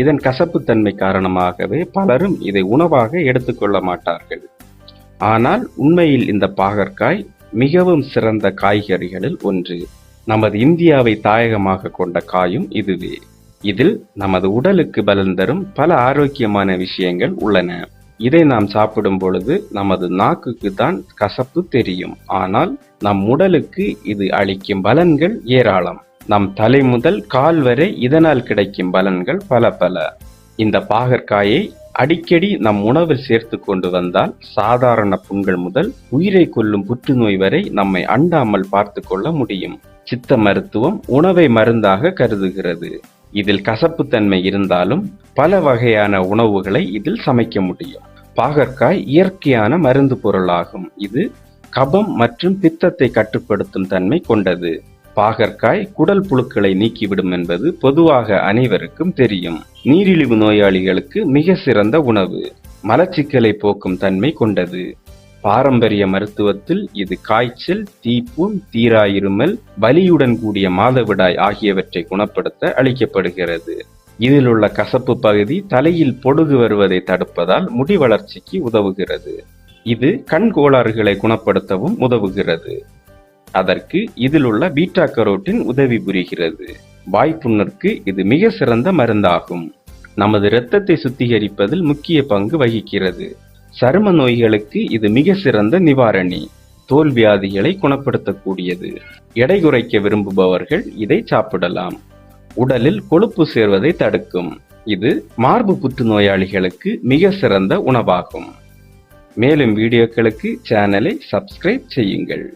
இதன் கசப்புத்தன்மை காரணமாகவே பலரும் இதை உணவாக எடுத்துக்கொள்ள மாட்டார்கள். ஆனால் உண்மையில் இந்த பாகற்காய் மிகவும் சிறந்த காய்கறிகளில் ஒன்று. நமது இந்தியாவை தாயகமாக கொண்ட காயும் இதுவே. இதில் நமது உடலுக்கு பலன் தரும் பல ஆரோக்கியமான விஷயங்கள் உள்ளன. இதை நாம் சாப்பிடும் பொழுது நமது நாக்குக்கு தான் கசப்பு தெரியும். ஆனால் நம் உடலுக்கு இது அளிக்கும் பலன்கள் ஏராளம். நம் தலை முதல் கால் வரை இதனால் கிடைக்கும் பலன்கள் பல பல. இந்த பாகற்காயை அடிக்கடி நம் உணவில் சேர்த்து கொண்டு வந்தால் சாதாரண புண்கள் முதல் உயிரை கொல்லும் புற்றுநோய் வரை நம்மை அண்டாமல் பார்த்து கொள்ள முடியும். சித்த மருத்துவம் உணவை மருந்தாக கருதுகிறது. இதில் கசப்புத்தன்மை இருந்தாலும் பல வகையான உணவுகளை இதில் சமைக்க முடியும். பாகற்காய் இயற்கையான மருந்து பொருளாகும். இது கபம் மற்றும் பித்தத்தை கட்டுப்படுத்தும் தன்மை கொண்டது. பாகற்காய் குடல் புழுக்களை நீக்கிவிடும் என்பது பொதுவாக அனைவருக்கும் தெரியும். நீரிழிவு நோயாளிகளுக்கு மிக சிறந்த உணவு. மலச்சிக்கலை போக்கும் தன்மை கொண்டது. பாரம்பரிய மருத்துவத்தில் இது காய்ச்சல் தீப்புண் தீராயிருமல் வலியுடன் கூடிய மாதவிடாய் ஆகியவற்றை குணப்படுத்த அளிக்கப்படுகிறது. இதில் உள்ள கசப்பு பகுதி தலையில் பொடுகு வருவதை தடுப்பதால் முடி வளர்ச்சிக்கு உதவுகிறது. இது கண் கோளாறுகளை குணப்படுத்தவும் உதவுகிறது. அதற்கு இதில் உள்ள பீட்டா கரோட்டின் உதவி புரிகிறது. வாய்ப்புண்ணிற்கு இது மிக சிறந்த மருந்தாகும். நமது இரத்தத்தை சுத்திகரிப்பதில் முக்கிய பங்கு வகிக்கிறது. சரும நோய்களுக்கு இது மிக சிறந்த நிவாரணி. தோல் வியாதிகளை குணப்படுத்தக்கூடியது. எடை குறைக்க விரும்புபவர்கள் இதை சாப்பிடலாம். உடலில் கொழுப்பு சேர்வதை தடுக்கும். இது மார்பு புற்றுநோயாளிகளுக்கு மிக சிறந்த உணவாகும். மேலும் வீடியோக்களுக்கு சேனலை சப்ஸ்கிரைப் செய்யுங்கள்.